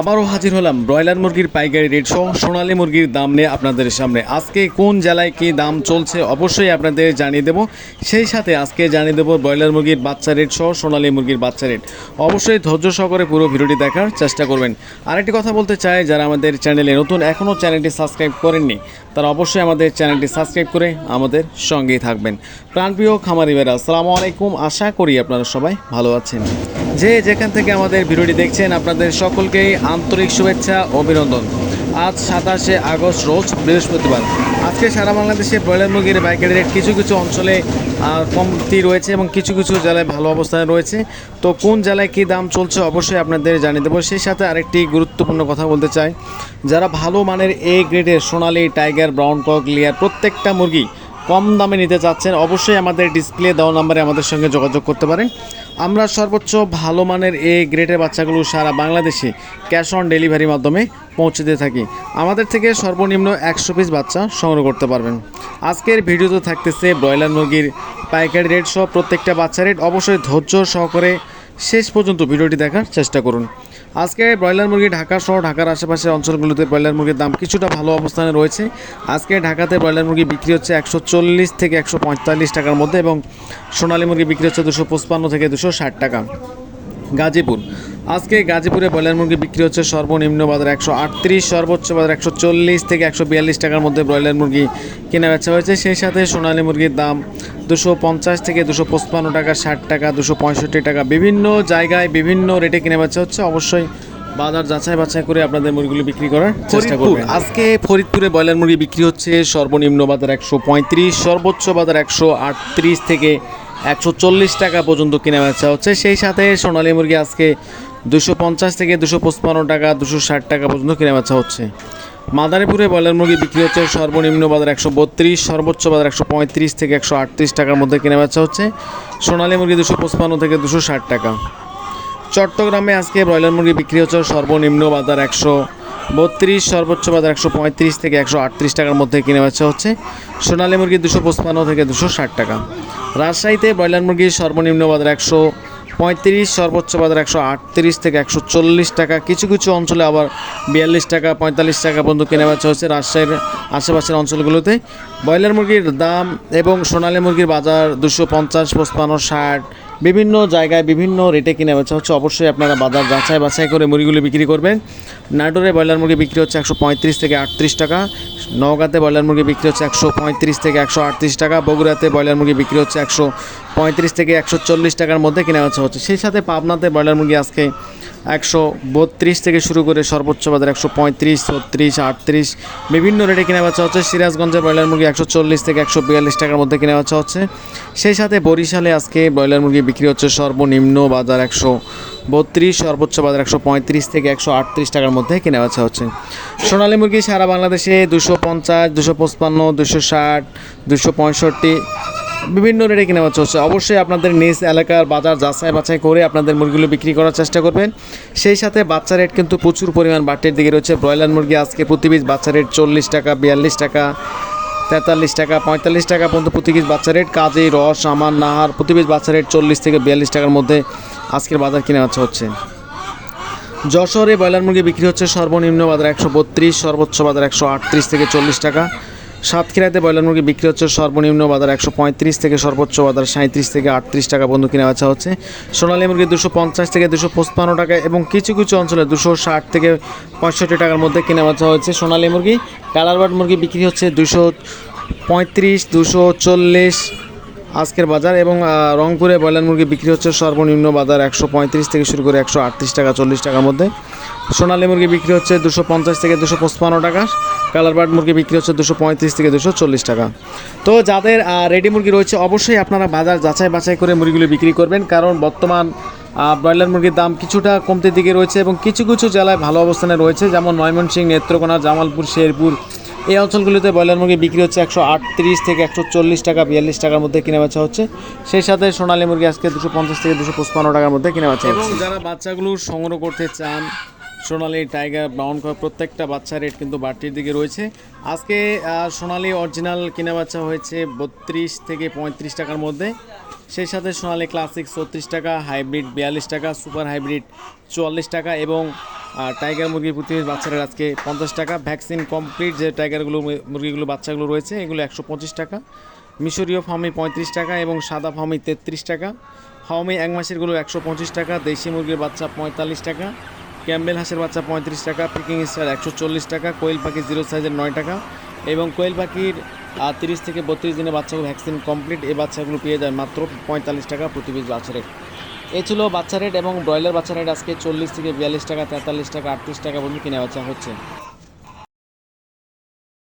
আবারও হাজির হলাম ব্রয়লার মুরগির পাইকারি রেট সহ সোনালি মুরগির দাম নিয়ে আপনাদের সামনে। আজকে কোন জেলায় কী দাম চলছে অবশ্যই আপনাদের জানিয়ে দেবো। সেই সাথে আজকে জানিয়ে দেবো ব্রয়লার মুরগির বাচ্চা রেট সহ সোনালী মুরগির বাচ্চা রেট। অবশ্যই ধৈর্য সহকারে পুরো ভিডিওটি দেখার চেষ্টা করবেন। আরেকটি কথা বলতে চাই, যারা আমাদের চ্যানেলে নতুন, এখনও চ্যানেলটি সাবস্ক্রাইব করেননি, তারা অবশ্যই আমাদের চ্যানেলটি সাবস্ক্রাইব করে আমাদের সঙ্গেই থাকবেন। প্রাণপ্রিয় খামারি বেরা আসসালামু আলাইকুম। আশা করি আপনারা সবাই ভালো আছেন। যে যেখান থেকে আমাদের ভিডিওটি দেখছেন, আপনাদের সকলকেই আন্তরিক শুভেচ্ছা, অভিনন্দন। আজ সাতাশে আগস্ট, রোজ বৃহস্পতিবার। আজকে সারা বাংলাদেশে ব্রয়লার মুরগির পাইকারি রেট কিছু কিছু অঞ্চলে কমতি রয়েছে এবং কিছু কিছু জেলায় ভালো অবস্থায় রয়েছে। তো কোন জেলায় কী দাম চলছে অবশ্যই আপনাদের জানিয়ে দেবো। সেই সাথে আরেকটি গুরুত্বপূর্ণ কথা বলতে চাই। যারা ভালো মানের এ গ্রেডের সোনালি টাইগার ব্রাউন কক লিয়ার প্রত্যেকটা মুরগি কম দামে নিতে চাচ্ছেন, অবশ্যই আমাদের ডিসপ্লে দেওয়া নাম্বারে আমাদের সঙ্গে যোগাযোগ করতে পারেন। আমরা সর্বোচ্চ ভালো মানের এ গ্রেডের বাচ্চাগুলো সারা বাংলাদেশে ক্যাশ অন ডেলিভারির মাধ্যমে পৌঁছে দিয়ে থাকি। আমাদের থেকে সর্বনিম্ন একশো পিস বাচ্চা সংগ্রহ করতে পারবেন। আজকের ভিডিওতে থাকতেছে ব্রয়লার মুরগির পাইকারি রেট সহ প্রত্যেকটা বাচ্চা রেট অবশ্যই ধৈর্য সহকারে শেষ পর্যন্ত ভিডিওটি দেখার চেষ্টা করুন। আজকে ব্রয়লার মুরগি ঢাকা সহ ঢাকার আশেপাশের অঞ্চলগুলোতে ব্রয়লার মুরগির দাম কিছুটা ভালো অবস্থানে রয়েছে। আজকে ঢাকাতে ব্রয়লার মুরগি বিক্রি হচ্ছে একশো চল্লিশ থেকে একশো পঁয়তাল্লিশ টাকার মধ্যে এবং সোনালী মুরগি বিক্রি হচ্ছে দুশো পঁচপান্ন থেকে দুশো ষাট টাকা। গাজীপুর। আজকে গাজীপুরে ব্রয়লার মুরগি বিক্রি হচ্ছে সর্বনিম্ন বাজার একশো আটত্রিশ সর্বোচ্চ বাজার একশো চল্লিশ থেকে একশো বিয়াল্লিশ টাকার মধ্যে ব্রয়লার মুরগি কেনা বেচা হয়েছে। সেই সাথে সোনালী মুরগির দাম দুশো পঞ্চাশ থেকে দুশো পঁচপান্ন টাকা ষাট টাকা দুশো পঁয়ষট্টি টাকা। বিভিন্ন জায়গায় বিভিন্ন রেটে কেনা বেচা হচ্ছে। অবশ্যই বাজার যাচাই বাছাই করে আপনাদের মুরগিগুলো বিক্রি করার চেষ্টা করবেন। আজকে ফরিদপুরে ব্রয়লার মুরগি বিক্রি হচ্ছে সর্বনিম্ন বাজার একশো পঁয়ত্রিশ সর্বোচ্চ বাজার একশো আটত্রিশ থেকে একশো চল্লিশ টাকা পর্যন্ত কেনা বেচা হচ্ছে। সেই সাথে সোনালী মুরগি আজকে দুশো পঞ্চাশ থেকে দুশো পঁচপান্ন টাকা, দুশো ষাট টাকা পর্যন্ত কেনা বেচা হচ্ছে। মাদারীপুরে ব্রয়লার মুরগি বিক্রি হচ্ছে সর্বনিম্ন বাজার একশো বত্রিশ, সর্বোচ্চ বাজার একশো পঁয়ত্রিশ থেকে একশো আটত্রিশ টাকার মধ্যে কেনা বেচা হচ্ছে। সোনালী মুরগি দুশো পঁচপান্ন থেকে দুশো ষাট টাকা। চট্টগ্রামে আজকে ব্রয়লার মুরগি বিক্রি হচ্ছে সর্বনিম্ন বাজার একশো বত্রিশ, সর্বোচ্চ বাজার একশো পঁয়ত্রিশ থেকে একশো আটত্রিশ টাকার মধ্যে কিনে বেচা হচ্ছে। সোনালী মুরগি দুশো পঁচপান্ন থেকে দুশো ষাট টাকা। রাজশাহীতে ব্রয়লার মুরগির সর্বনিম্ন বাজার একশো পঁয়ত্রিশ, সর্বোচ্চ বাজার একশো আটত্রিশ থেকে একশো চল্লিশ টাকা। কিছু কিছু অঞ্চলে আবার বিয়াল্লিশ টাকা, পঁয়তাল্লিশ টাকা পর্যন্ত কেনাবেচা হচ্ছে রাজশাহীর আশেপাশের অঞ্চলগুলোতে। ব্রয়লার মুরগির দাম এবং সোনালী মুরগির বাজার দুশো পঞ্চাশ, পঁচপান্ন, ষাট, বিভিন্ন জায়গায় বিভিন্ন রেটে কিনে বেচা হচ্ছে। অবশ্যই আপনারা বাজার যাচাই বাছাই করে মুরগিগুলো বিক্রি করবেন। নাটোরে ব্রয়লার মুরগি বিক্রি হচ্ছে একশো পঁয়ত্রিশ থেকে আটত্রিশ টাকা। নওগাঁতে ব্রয়লার মুরগি বিক্রি হচ্ছে একশো পঁয়ত্রিশ থেকে একশো আটত্রিশ টাকা। বগুড়াতে ব্রয়লার মুরগি বিক্রি হচ্ছে একশো পঁয়ত্রিশ থেকে একশো চল্লিশ টাকার মধ্যে কেনা বেচা হচ্ছে। সেই সাথে পাবনাতে ব্রয়লার মুরগি আজকে একশো বত্রিশ থেকে শুরু করে সর্বোচ্চ বাজার একশো পঁয়ত্রিশ, ছত্রিশ, আটত্রিশ। বিভিন্ন রেটে কেনা বেচা হচ্ছে। সিরাজগঞ্জে ব্রয়লার মুরগি একশো চল্লিশ থেকে একশো বিয়াল্লিশ টাকার মধ্যে কেনা বেচা হচ্ছে। সেই সাথে বরিশালে আজকে ব্রয়লার মুরগি বিক্রি হচ্ছে সর্বনিম্ন বাজার একশো বত্রিশ, সর্বোচ্চ বাজার একশো পঁয়ত্রিশ থেকে একশো আটত্রিশ টাকার মধ্যে কেনা বেচা হচ্ছে। সোনালী মুরগি সারা বাংলাদেশে দুশো পঞ্চাশ, দুশো পঁচপান্ন, দুশো ষাট, দুশো পঁয়ষট্টি বিভিন্ন রেটে কেনা বেচা হচ্ছে অবশ্যই আপনাদের নিজ এলাকার বাজার যাচাই বাছাই করে আপনাদের মুরগিগুলো বিক্রি করার চেষ্টা করবেন। সেই সাথে বাচ্চা রেট কিন্তু প্রচুর পরিমাণ বাড়তির দিকে রয়েছে। ব্রয়লার মুরগি আজকে প্রতি পিস বাচ্চা রেট চল্লিশ টাকা, বিয়াল্লিশ টাকা, তেতাল্লিশ টাকা, পঁয়তাল্লিশ টাকা পর্যন্ত প্রতি বাচ্চা রেট। কাজে, রস আমার নাহার প্রতি পিস বাচ্চা রেট চল্লিশ থেকে বিয়াল্লিশ টাকার মধ্যে আজকের বাজার কেনা বেচা হচ্ছে। যশোরে ব্রয়লার মুরগি বিক্রি হচ্ছে সর্বনিম্ন বাজার একশো বত্রিশ, সর্বোচ্চ বাজার একশো আটত্রিশ থেকে চল্লিশ টাকা। সাতক্ষীরাতে ব্রয়লার মুরগি বিক্রি হচ্ছে সর্বনিম্ন বাজার একশো পঁয়ত্রিশ থেকে সর্বোচ্চ বাজার সাঁত্রিশ থেকে আটত্রিশ টাকা পর্যন্ত কিনা বেচা হচ্ছে। সোনালী মুরগি দুশো পঞ্চাশ থেকে দুশো পঁচপান্ন টাকা এবং কিছু কিছু অঞ্চলে দুশো ষাট থেকে পঁয়ষট্টি টাকার মধ্যে কেনা বেচা হচ্ছে সোনালী মুরগি। কালারবার্ড মুরগি বিক্রি হচ্ছে দুশো পঁয়ত্রিশ, দুশো চল্লিশ আজকের বাজার এবং রংপুরে ব্রয়লার মুরগি বিক্রি হচ্ছে সর্বনিম্ন বাজার একশো পঁয়ত্রিশ থেকে শুরু করে একশো আটত্রিশ টাকা, চল্লিশ টাকার মধ্যে। সোনালী মুরগি বিক্রি হচ্ছে দুশো পঞ্চাশ থেকে দুশো পঁচপান্ন টাকা। কালারবার্ড মুরগি বিক্রি হচ্ছে দুশো পঁয়ত্রিশ থেকে দুশো চল্লিশ টাকা। তো যাদের রেডি মুরগি রয়েছে, অবশ্যই আপনারা বাজার যাচাই বাছাই করে মুরগিগুলো বিক্রি করবেন। কারণ বর্তমান ব্রয়লার মুরগির দাম কিছুটা কমতে দিকে রয়েছে এবং কিছু কিছু জেলায় ভালো অবস্থানে রয়েছে। যেমন ময়মনসিংহ, নেত্রকোনা, জামালপুর, শেরপুর এই অঞ্চলগুলিতে ব্রয়লার মুরগি বিক্রি হচ্ছে একশো আটত্রিশ থেকে একশো চল্লিশ টাকা, বিয়াল্লিশ টাকার মধ্যে কিনে বেচা হচ্ছে। সেই সাথে সোনালী মুরগি আজকে দুশো পঞ্চাশ থেকে দুশো পঁচপান্ন টাকার মধ্যে কিনে বেচা হচ্ছে। যারা বাচ্চাগুলো সংগ্রহ করতে চান সোনালী টাইগার ব্রাউন কয় প্রত্যেকটা বাচ্চা রেট কিন্তু বাড়তির দিকে রয়েছে। আজকে সোনালি অরিজিনাল কিনা বাচ্চা হয়েছে বত্রিশ থেকে পঁয়ত্রিশ টাকার মধ্যে। সেই সাথে সোনালি ক্লাসিক ছত্রিশ টাকা, হাইব্রিড বিয়াল্লিশ টাকা, সুপার হাইব্রিড চুয়াল্লিশ টাকা এবং টাইগার মুরগির প্রতি বাচ্চারা আজকে পঞ্চাশ টাকা। ভ্যাকসিন কমপ্লিট যে টাইগারগুলো, মুরগিগুলো, বাচ্চাগুলো রয়েছে, এগুলো একশো পঁচিশ টাকা। মিশরীয় ফার্মি পঁয়ত্রিশ টাকা এবং সাদা ফার্মি তেত্রিশ টাকা। ফার্মি এক মাসেরগুলো একশো পঁচিশ টাকা, দেশি মুরগির বাচ্চা পঁয়তাল্লিশ টাকা। ক্যাম্বেল হাঁসের বাচ্চা পঁয়ত্রিশ টাকা পিকিং স্টার একশো চল্লিশ টাকা, কোয়েল পাখি জিরো সাইজের নয় টাকা এবং কোয়েল পাখির তিরিশ থেকে বত্রিশ দিনে বাচ্চাগুলো ভ্যাকসিন কমপ্লিট। এই বাচ্চাগুলো পেয়ে যায় মাত্র পঁয়তাল্লিশ টাকা প্রতি পিস বাচ্চা রেট। এ ছিল বাচ্চা রেট এবং ব্রয়লার বাচ্চা রেট আজকে চল্লিশ থেকে বিয়াল্লিশ টাকা, তেতাল্লিশ টাকা, আটত্রিশ টাকা পর্যন্ত কেনা বেচা হচ্ছে।